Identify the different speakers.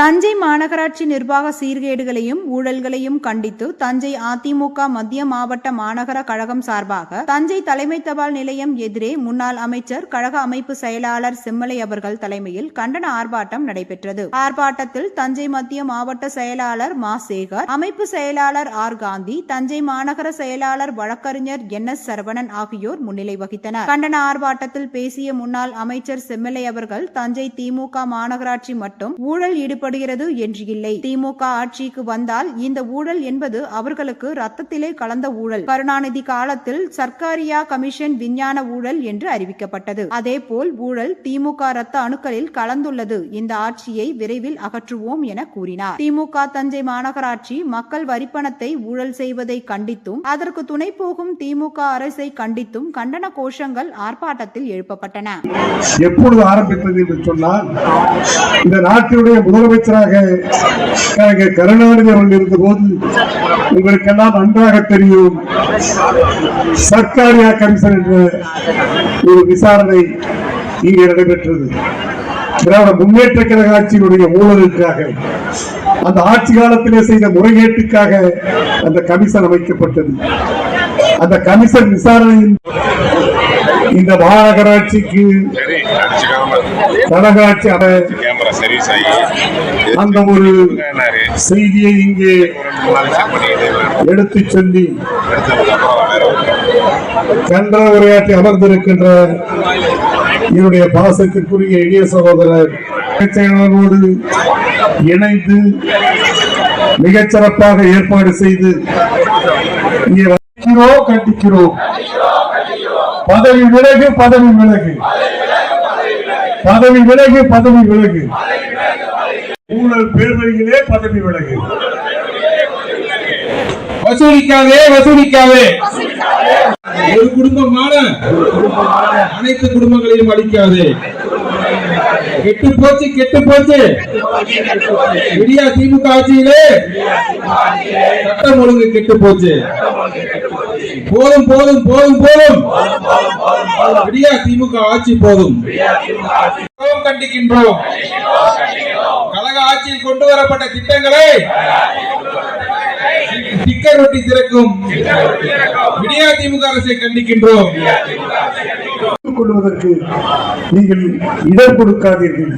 Speaker 1: தஞ்சை மாநகராட்சி நிர்வாக சீர்கேடுகளையும் ஊழல்களையும் கண்டித்து தஞ்சை அதிமுக மத்திய மாவட்ட மாநகர கழகம் சார்பாக தஞ்சை தலைமை தபால் நிலையம் எதிரே முன்னாள் அமைச்சர் கழக அமைப்பு செயலாளர் செம்மலை அவர்கள் தலைமையில் கண்டன ஆர்ப்பாட்டம் நடைபெற்றது. ஆர்ப்பாட்டத்தில் தஞ்சை மத்திய மாவட்ட செயலாளர் மா. சேகர் அமைப்பு செயலாளர் ஆர். காந்தி தஞ்சை மாநகர செயலாளர் வழக்கறிஞர் என். எஸ். சரவணன் ஆகியோர் முன்னிலை வகித்தனர். கண்டன ஆர்ப்பாட்டத்தில் பேசிய முன்னாள் அமைச்சர் செம்மலை அவர்கள் தஞ்சை திமுக மாநகராட்சி மட்டும் ஊழல் ஈடுபடுகிறது என்று இல்லை. திமுக ஆட்சிக்கு வந்தால் இந்த ஊழல் என்பது அவர்களுக்கு ரத்தத்திலே கலந்த ஊழல். கருணாநிதி காலத்தில் சர்க்காரியா கமிஷன் விஞ்ஞான ஊழல் என்று அறிவிக்கப்பட்டது. அதேபோல் ஊழல் திமுக ரத்த அணுக்களில் கலந்துள்ளது. இந்த ஆட்சியை விரைவில் அகற்றுவோம் என கூறினார். திமுக தஞ்சை மாநகராட்சி மக்கள் வரிப்பணத்தை ஊழல் செய்வதை கண்டித்தும் அதற்கு துணை போகும் திமுக அரசை கண்டித்தும் கண்டன கோஷங்கள் ஆர்ப்பாட்டத்தில் எழுப்பப்பட்டன.
Speaker 2: எப்பொழுது ஆரம்பித்தது என்று சொன்னால் இந்த நாட்டினுடைய முதலமைச்சர் அமைச்சராக கலைஞர் கருணாநிதி அவர்கள் இருந்தபோது உங்களுக்கெல்லாம் நன்றாக தெரியும். சர்க்காரியா கமிஷன் என்ற ஒரு விசாரணை இங்கே நடைபெற்றது. திராவிட முன்னேற்ற கழக ஆட்சியினுடைய ஊழலுக்காக அந்த ஆட்சி காலத்திலே செய்த முறைகேட்டுக்காக அந்த கமிஷன் அமைக்கப்பட்டது. அந்த கமிஷன் விசாரணையின் இந்த மாநகராட்சிக்கு
Speaker 3: ஆகி
Speaker 2: அந்த ஒரு செய்தியை இங்கே எடுத்து சொல்லி கன்ற உரையாற்றி அமர்ந்திருக்கின்ற என்னுடைய பாசத்திற்குரிய இளைய சகோதரர் செயலாளரோடு இணைந்து மிகச் சிறப்பாக ஏற்பாடு செய்து இங்கே கண்டிக்கிறோம் கண்டிக்கிறோம். பதவி விலகு பதவி விலகு. பதவி விலகு பதவி விலகு. ஊழல் பேர்வழியிலே பதவி விலகு.
Speaker 4: வசூலிக்காதே வசூலிக்காதே. ஒரு குடும்பமான அனைத்து குடும்பங்களையும் அழிக்காதே. கெட்டு போச்சு கெட்டு போச்சு. விடியா திமுக ஆட்சியிலே சட்டம் ஒழுங்கு கெட்டு போச்சு. போதும் போதும் போதும் போதும். விடியா திமுக ஆட்சி போதும். கண்டிக்கின்றோம். கழக ஆட்சியில் கொண்டு வரப்பட்ட திட்டங்களை டிக்கர் ஒட்டி திறக்கும். விடியா திமுக அரசை கண்டிக்கின்றோம்.
Speaker 2: கொள்வதற்கு நீங்கள் இடம் கொடுக்காதீர்கள்.